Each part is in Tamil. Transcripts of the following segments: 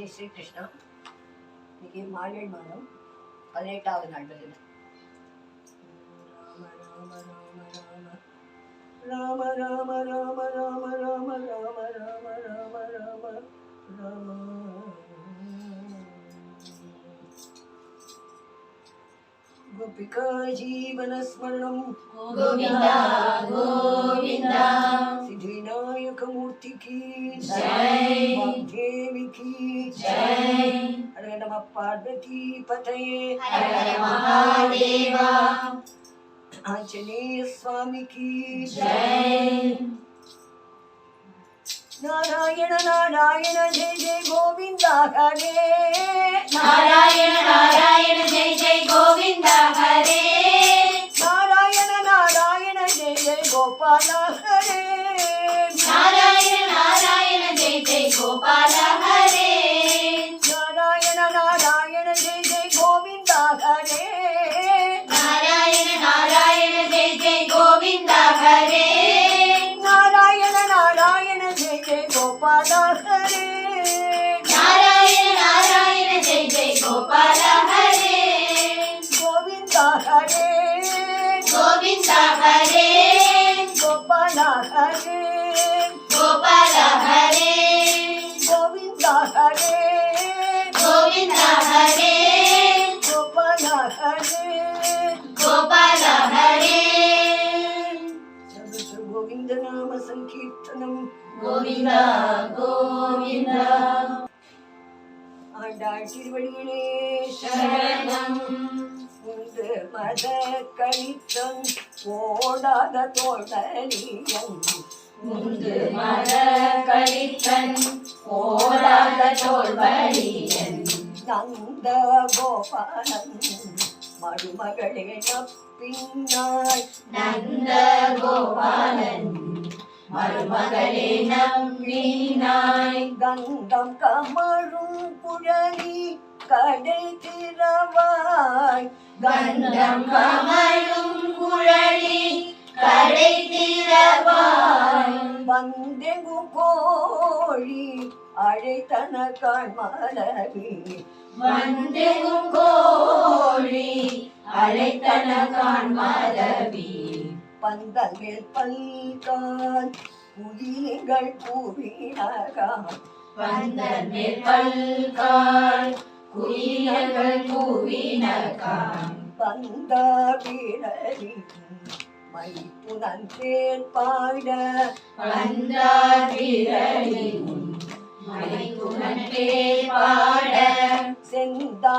ஜெய் ஸ்ரீ கிருஷ்ணா இன்னைக்கு மார்கழி மாதம் பதினெட்டாவது நாள் பதில் ராம ராம ராம ராம ராம ராம ராம ராம ராம ராம ராம गोपिका जीवनस्मरणं गोविन्द गोविन्द सिद्धिविनायकमूर्ति की जय। वाग्देवी की जय हर नमः पार्वती पतये हर हर महादेवा आंजनेय स्वामी की जय नारायण नारायण जय जय गोविंद हरे नारायण नारायण जय जय திருவடிகளே சரணம் மத கழித்தன் ஓடாத தோழலியன் உண்டு மத கழித்தன் ஓடாத தோழ்வழியன் நந்த கோபாலன் மருமகளே பின்னாய் நந்த கோபாலன் மருமகளே நம்பினாய் கந்தம் கமழும் குழலி கடை திறவாய். கந்தம் கமழும் குழலி கடை திறவாய். வந்தெங்கு கோழி அழைத்தன காண்மலவி. வந்தெங்கும் கோழி அழைத்தன காண்மதவி பந்தமிழ் பல்கான் குயில்கள் பூவினகான். பந்தமிழ் பல்கான் குயில்கள் பூவினகான். பந்தா வீரலி மைப்புனன் கேட்பாட பந்தா வீரலி மைப்புனன் கேட்பாட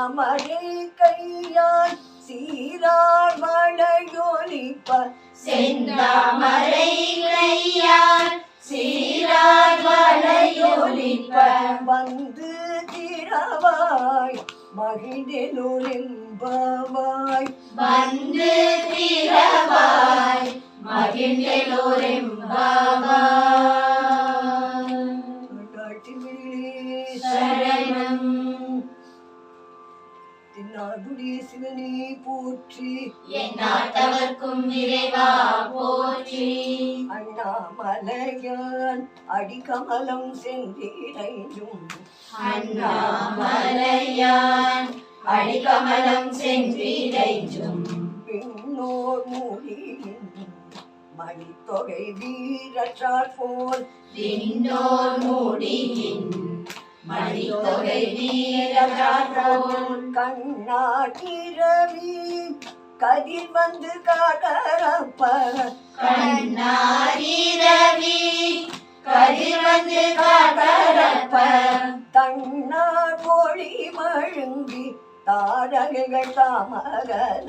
செந்தாமரை கையால் சீரார் மழையொலிப்ப செந்தாமரை கையால் சீரார் வளையொலிப்ப. வந்து திரவாய் மகிழ்ந்தெலுரிம்பவாய் வந்து திரவாய் மகிழ்ந்தெலோரெம்பாவாய் சிவனே போற்றி. என் நாட்டவர்க்கும் இறைவா போற்றி. அண்ணாமலையான் அடிக்கமலம் சென்றிடையும். அண்ணாமலையான் அடிக்கமலம் சென்றிடைஞ்சும் பின்னோர் மூடியின் மணித்தொகை வீரற்றார் போல். விண்ணோர் மூடியின் மணித்தொகை நீரோல் கண்ணாட்டிரவி கதிர் வந்து காதரப்ப கண்ணாடிரவி கதிர் வந்து காதரப்ப தன்னார் மொழி மழுங்கி தாரகைகள் தாமகல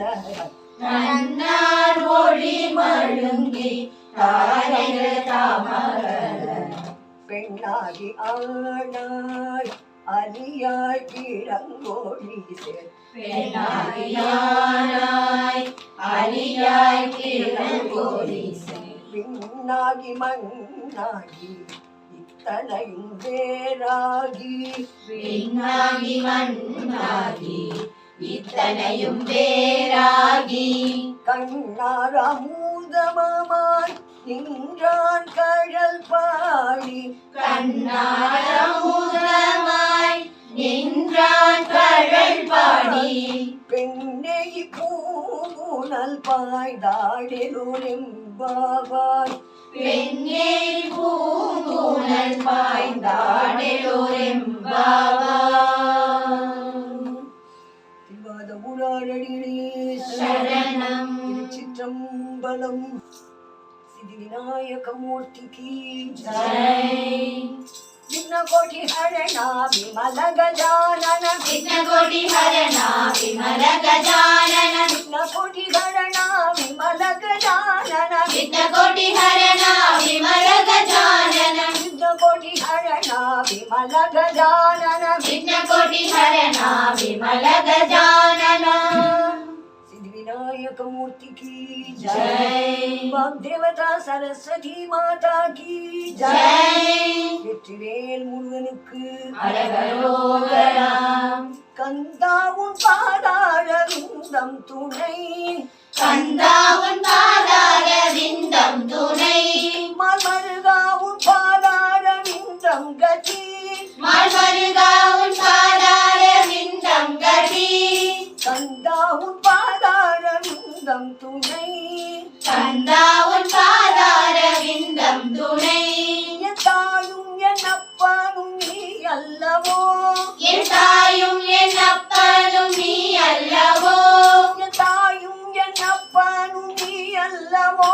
தன்னார் மொழி மழுங்கி தாரகைகள் தாமகல பெண்ணாகி ஆனாய் அலியாய் கிழங்கோழி சேர். பெண்ணாகியானாய் அலியாய் கிழங்கோடி விண்ணாகி மண்ணாகி இத்தனையும் வேறாகி. விண்ணாகி மண்ணாகி இத்தனையும் வேறாகி. கண்ணார் அமுதமாய் நின்றான் கழல் பாடி கண்ணாரமுதமாய் நின்றான் கழல் பாடி பெண்ணை பூங்குணல் பாய்ந்தாடெலோரெம்பாவாய் பெண்ணை பூங்குணல் பாய்ந்தாடெலோரெம்பாவாய் திருவாத ஊராடடிகளே சரணம். சிற்றம்பலம் వినాయకమూర్తికి భిన్న కోటి హరణ విమల గజానన భిన్న కోటి హరణ విమల గజానన భిన్న కోటి హరణ విమల గజానన భిన్న కోటి హరణ విమల గజానన భిన్న కోటి హరణ విమల గజానన భిన్న కోటి హరణ విమల గజానన சிதி விநாயகமூர்த்திக்கு ஜெய் வாக்தேவதா சரஸ்வதி மாதா கி ஜெய் ஜெய் வெற்றிவேல் முருகனுக்கு கந்தாவும் பாதார விந்தம் துணை. கந்தாவுன் பாதார விந்தம் துணை. மல்மருகாவும் பாதார விந்தம் கதி. மால்மருகாவுன் பாதார விந்தம் கதி. கந்தாவும் விந்தம் துணை. கந்தாவுன் பாதார விந்தம் துணை. தாயும் என் அப்பானும் நீ அல்லவோ? என் தாயும் என் அப்பனும் நீ அல்லவோ? என் தாயும் என் அப்பானும் நீ அல்லவோ?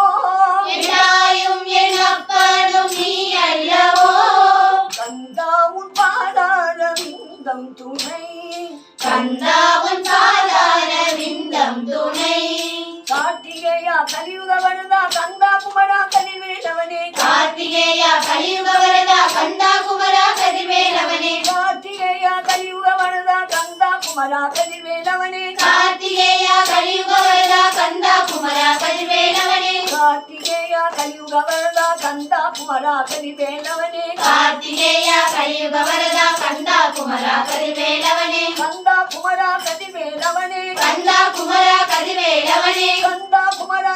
கலியுக வரதா கந்தா குமரா கதிர்வேலவனே. கார்த்திகேயா கலியுக வரதா கந்தா குமரா கலிவேலவனே கார்த்திகேயா கலியுக வரதா கந்தா குமரா கதிர்வேலவனே. கார்த்திகேயா கலியுக வரதா கந்தா குமரா கலிவேலவனே கார்த்திகேயா கலியுக வரதா கந்தா குமரா கதிர்வேலவனே. கந்தா குமரா கலிவேலவனே கந்தா குமரா கதிர்வேலவனே. கந்தா குமரா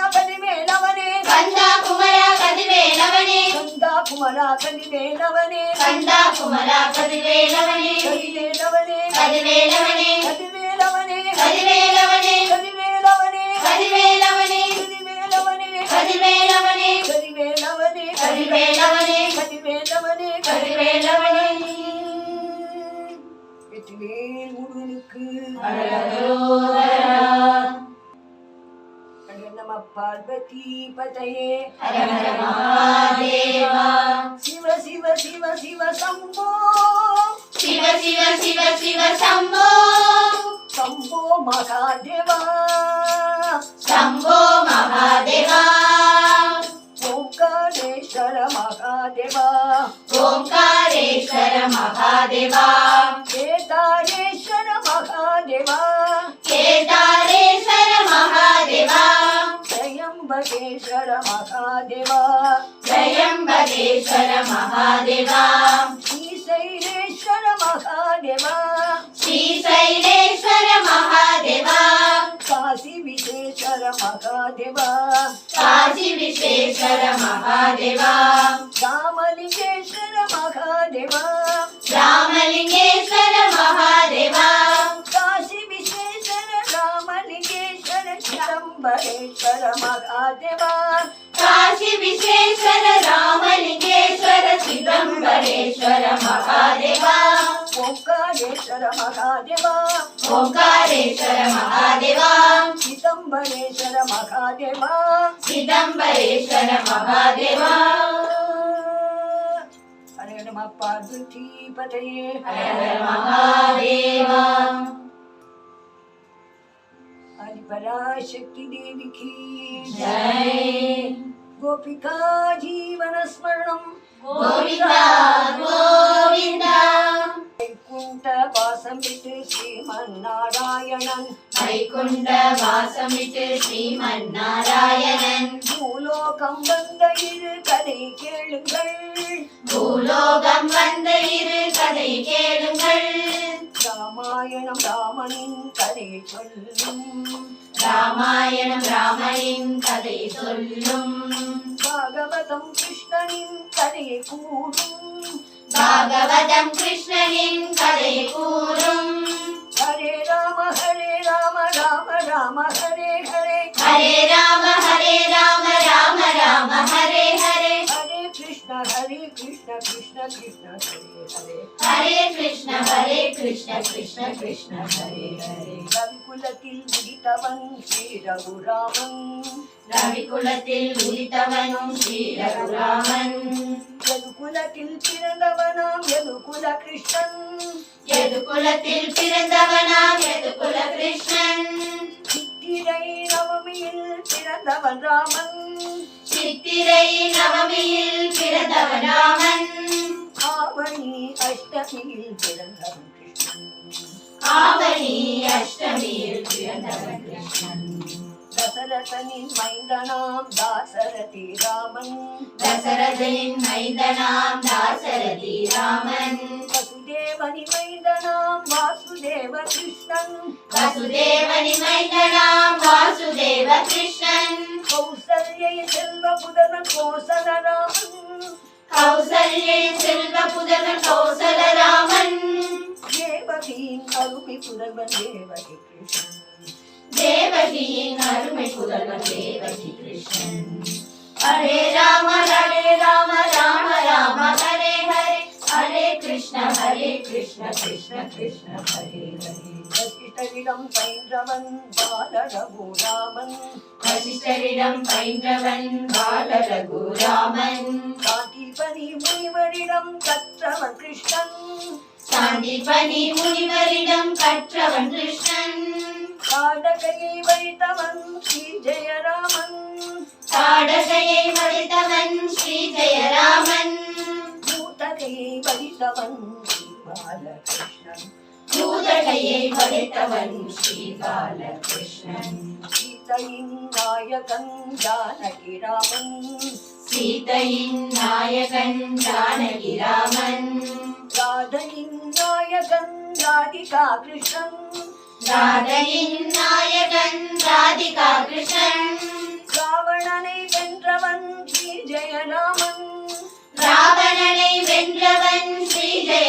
கந்தா குமரா கலிவேலவனே கந்தா குமரா கதிர்வேலவனே கலிவேலவனே கதிர்வேலவனே கலிவேலவனே கதிர்வேலவனே கலிவேலவனே கதிர்வேலவனே கலிவேலவனே கதிர்வேலவனே கலிவேலவனே கதிர்வேலவனே கலிவேலவனே கதிர்வேலவனே வெற்றிவேல் முருகனுக்கு नमः पार्वतीपतये शिव शिव शिव शिव शम्भो शिव शिव शिव शिव शम्भो शम्भो महादेवा शम्भो महादेवा ओङ्कारेश्वर महादेवा ओङ्कारेश्वर महादेवा केदारेश्वर महादेवा केदार ಮಹಾದೇಶ್ವರ ಮಹಾದೇವ ಜಯಂಬಗೇಶ್ವರ ಮಹಾದೇವ ಶ್ರೀ ಶೈಲೇಶ್ವರ ಮಹಾದೇವ ಶ್ರೀ ಶೈಲೇಶ್ವರ ಮಹಾದೇವ ಕಾಶಿ ವಿಶ್ವೇಶ್ವರ ಮಹಾದೇವ ಕಾಶಿ ವಿಶ್ವೇಶ್ವರ ಮಹಾದೇವ ರಾಮಲಿಂಗೇಶ್ವರ ಮಹಾದೇವ ರಾಮಲಿಂಗೇಶ್ವರ ಮಹಾದೇವ మహేశ్వర మహాదేవా కాశీ విశ్వేశ్వర రామలింగేశ్వర చిదంబరేశ్వర మహాదేవా. ఓంకారేశ్వర మహాదేవా. ఓంకారేశ్వర మహాదేవా. చిదంబరేశ్వర మహాదేవా. చిదంబరేశ్వర మహాదేవా. హరే నమ పార్వతీపతయే హరే మహాదేవా. ஹர மகாதேவா ஆதிபராசக்தி தேவிக்கு ஜெய் கோபிகா ஜீவன ஸ்மரணம் கோவிந்தா கோவிந்தா வைகுண்ட வாசம் விட்டு ஸ்ரீமன் நாராயணன் வைகுண்ட வாசமிட்டு ஸ்ரீமன் நாராயணன் பூலோகம் வந்த இரு கதை கேளுங்கள்। பூலோகம் வந்த இரு கதை கேளுங்கள்। ராமாயணம் ராமனின் கதை சொல்லும் ராமாயணம் ராமனின் கதை சொல்லும் பாகவதம் கிருஷ்ணனின் கதையை கூறும் பாகவதம் கிருஷ்ணனின் கதை கூறும் ஹரே ராம ஹரே ராம ராம ராம ஹரே ஹரே ஹரே ராம ஹரே ராம ராம ராம ஹரே हरे ஹரே கிருஷ்ண ஹரே கிருஷ்ண கிருஷ்ண கிருஷ்ண ஹரே ஹரே ரவிகுலத்தில் உதித்தவன் ஸ்ரீ ரகுராமன் ரவிகுலத்தில் உதித்தவனும் ஸ்ரீ ரகுராமன் யதுகுலத்தில் பிறந்தவனாம் யதுகுல கிருஷ்ணன் எது குலத்தில் பிறந்தவனாம் எது குல கிருஷ்ணன் சித்திரை நவமியில் பிறந்தவன் ராமன் சித்திரை நவமியில் பிறந்தவன் ராமன் ஆவணி அஷ்டமியில் பிறந்தவன் கிருஷ்ணன். ஆவணி அஷ்டமியில் பிறந்தவன் கிருஷ்ணன். தசரதனின் மைந்தனாம் தாசரதி ராமன். தசரதனின் மைந்தனாம் தாசரதி ராமன். வசுதேவனின் மைந்தனாம் వాసుదేవ కృష్ణన్ వసుదేవని మైదరాం వాసుదేవ కృష్ణన్ కౌసల్యై సెల్వ పుదన కోసల రామన్ కౌసల్యై సెల్వ పుదన కోసల రామన్ దేవకీన్ అరుమి పుదల్వన్ దేవకి కృష్ణన్ దేవకీన్ అరుమి పుదల్వన్ దేవకి కృష్ణన్ హరే రామ హరే రామ ஹரே கிருஷ்ண ஹரே கிருஷ்ண கிருஷ்ண கிருஷ்ண ஹரே ஹரே. வசிஷ்டரிடம் பயின்றவன் பாலரகுராமன். வசிஷ்டரிடம் பயின்றவன் பால ரகுராமன் காந்திபதி முனிவரிடம் கற்றவன் கிருஷ்ணன். சாந்திபனி முனிவரிடம் கற்றவன் கிருஷ்ணன். காடகையை வைத்தவன் ஸ்ரீ ஜெயராமன். தாடகையை வலித்தவன் ஸ்ரீ ஜெயராமன். பூதகையை வைத்தவன் ஸ்ரீ பாலகிருஷ்ணன் பூதகையை வலித்தவன் ஸ்ரீ பாலகிருஷ்ணன் சீதையின் நாயகன் ஜானகிராமன். சீதையின் நாயகன் ஜானகிராமன். ராதனின் நாயகன் ராதிகா கிருஷ்ணன் ராதையின் நாயகன் ராதிகா கிருஷ்ணன் ராவணனை வென்றவன் ஸ்ரீ ஜெயராமன்.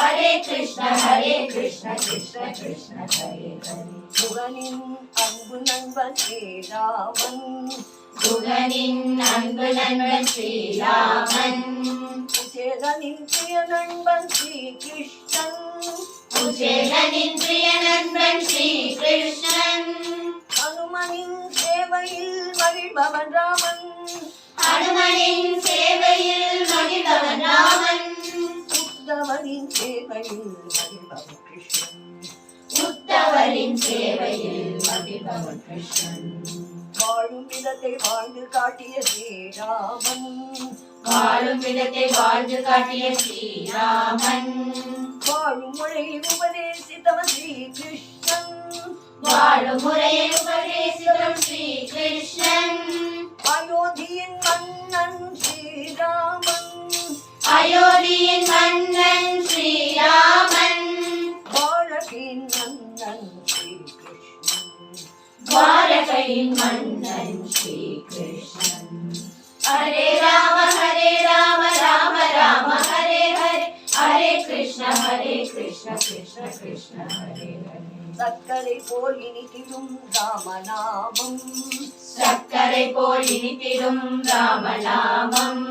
ஹரே கிருஷ்ண ஹரே கிருஷ்ண கிருஷ்ண கிருஷ்ண ஹரே ஹரே முகனின் அன்பு நண்பன் ஸ்ரீராமன் குகனின் அன்பு நண்பன் ஸ்ரீராமன் குசேலனின் பிரிய நண்பன் ஸ்ரீ கிருஷ்ணன் குசேலனின் பிரிய நண்பன் ஸ்ரீ கிருஷ்ணன் அனுமனின் சேவையில் மகிழ்பவன் ராமன் அனுமனின் சேவையில் மகிழ்ந்தவன் ராமன் உத்தவனின் சேவையில் மகிழ்பவன் கிருஷ்ணன். உத்தவரின் சேவையில் மகிழ்ந்தவன் கிருஷ்ணன். வாழும் விதத்தை வாழ்ந்து காட்டிய ஸ்ரீராமன். வாழும் விதத்தை வாழ்ந்து காட்டிய ஸ்ரீராமன். வாழும் மொழியை உபதேசித்தவன் ஸ்ரீ கிருஷ்ணன் வாழும் முறையை உபதேசித்தம் ஸ்ரீ கிருஷ்ணன் அயோத்தியின் மன்னன் ஸ்ரீராமன். அயோத்தியின் மன்னன் ஸ்ரீராமன். பாரதியின் மன்னன் துவாரகையின் மன்னன் ஸ்ரீ கிருஷ்ணன் ஹரே ராம ஹரே ராம ராம ராம ஹரே கிருஷ்ண ஹரே கிருஷ்ண கிருஷ்ண கிருஷ்ண ஹரே ஹரே சர்க்கரை போல் இனித்திடும் ராமநாமம். சர்க்கரை போல் இனித்திடும் ராமநாமம்.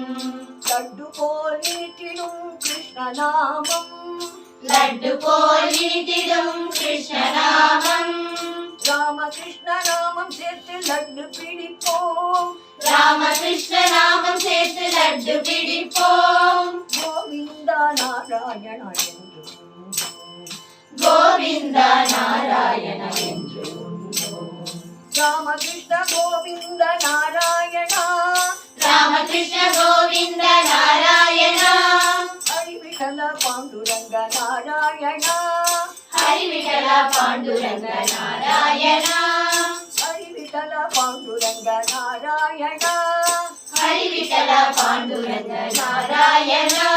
லட்டு போல் இனித்திடும் கிருஷ்ணநாமம். లడ్డు పోలితిదం కృష్ణనామం. రామకృష్ణ నామం లడ్డు పిడిపో. రామకృష్ణ నామం లడ్డు పిడిపో. గోవింద నారాయణ గోవింద నారాయణ రామకృష్ణ గోవింద నారాయణ பாண்டுரங்க நாராயணா ஹரிவிட்டல பாண்டுரங்க நாராயணா ஹரிவிட்டல பாண்டுரங்க நாராயணா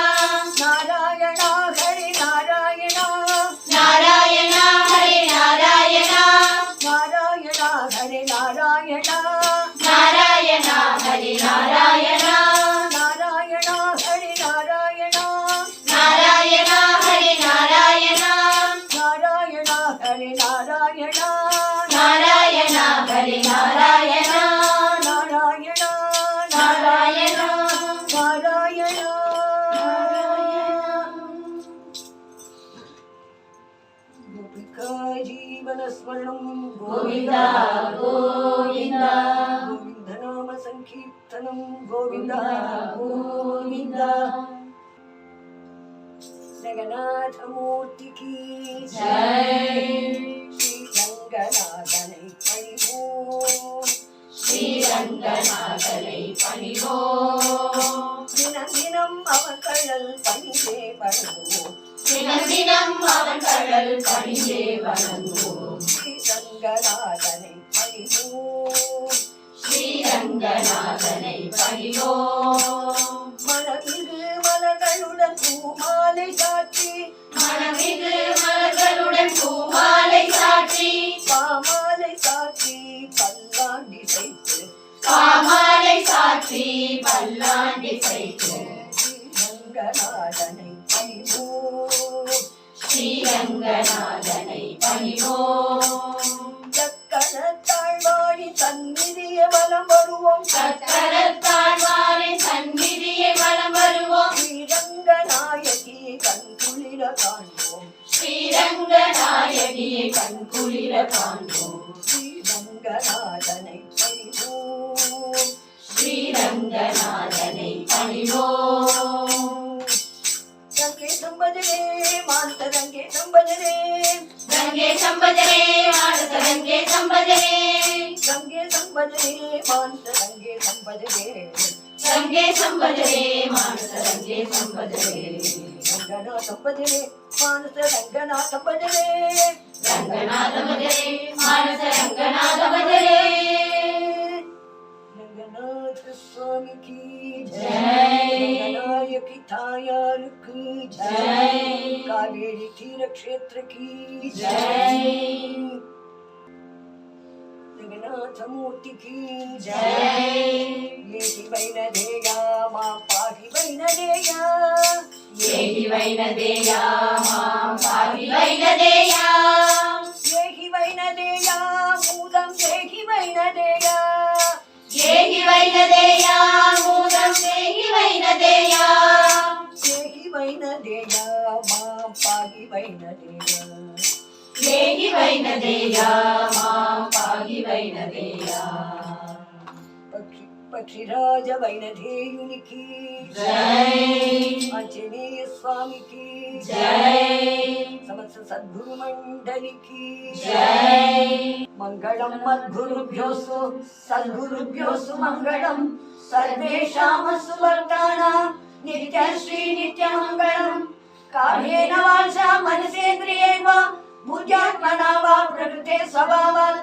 ஸ்ரீரங்கநாதனை பணிவோம் தினம் தினம் அவன் கடல் பணிவே வணங்குவோம் தினம் தினம் அவன் கடல் பணியே வணங்குவோம் ஸ்ரீரங்கநாதனை பணிவோம். ஸ்ரீரங்கநாதனை பணிவோம். மனமிகு மலர்களுடன் பூமாலை சாற்றி. மனமிகு மலர்களுடன் பூமாலை சாற்றி. பாமாலை சாற்றி பல்லாண்டி செய்து பாமாலை சாற்றி பல்லாண்டி செய்து. ஸ்ரீரங்கநாதனை பணிவோம் ஸ்ரீரங்கநாதனை பணிவோம் சக்கர தாழ்வாடி சந்நிதிய வலம் வருவோம். சக்கரத்தாழ்வாரின் சந்நிதியை வலம் வருவோம். ஸ்ரீரங்கநாயகி கண்குளிர காண்போம். ஸ்ரீரங்கநாயகியை கண்குளிர காண்போம். மாந்த ரங்கே சம்பதரே ரங்கே சம்பதரே மானச ரங்கே சம்பதரே ரங்கே சம்பதரே மாந்த ரங்கே சம்பதரே ரங்கே சம்பதரே மானச ரங்கே சம்பதரே ரங்கனா சம்பதரே மானச ரங்கனா சம்பதரே ரங்கநாத பஜரே மானச ரங்கநாத பஜரே జగన్నాథ స్వామికి జయనాయకితాయానుకు జయ కావేరి తీరక్షేత్రకి జయ జగన్నాథమూర్తికి జయటివైనదేయా మా పాటివైనదేయా ఏటివైనదేయా మా పాటివైనదేయా చెహివైనదేయా మూలం మా పాగివైనదేయా? చెహివైనదేయా మా పాగివైనదేయా? పక్షిరాజవైనధేయునికి ఆంజనేయ స్వామికి సమస్త సద్గురు మండలికి మంగళం మద్గురుభ్యోసు సద్గురుభ్యోసు మంగళం. సర్వేషామస్సు వర్తాన నిత్య శ్రీ నిత్య మంగళం. కాళేన వాచ మనసేంద్రియేవ బుద్ధ్యాత్మనా వా ప్రకృతే స్వభావాత్.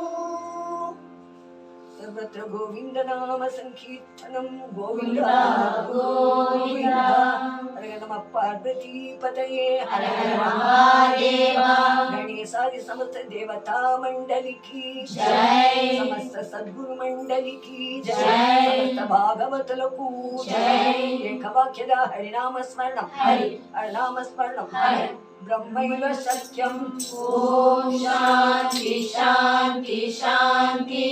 భవంతు సర్వత్ర గోవింద నామ సంకీర్తనం గోవింద గోవింద. హర నమ పార్వతీ పతయే హర హర మహాదేవ గణేశాది సమస్త దేవతా మండలికి జై. సమస్త సద్గురు మండలికి జై. సమస్త భాగవతులకు జై. ఏకవాక్యద హరినామ స్మరణం హరి. హరినామ స్మరణం ब्रह्म सत्यम् ॐ शांति शांति शांति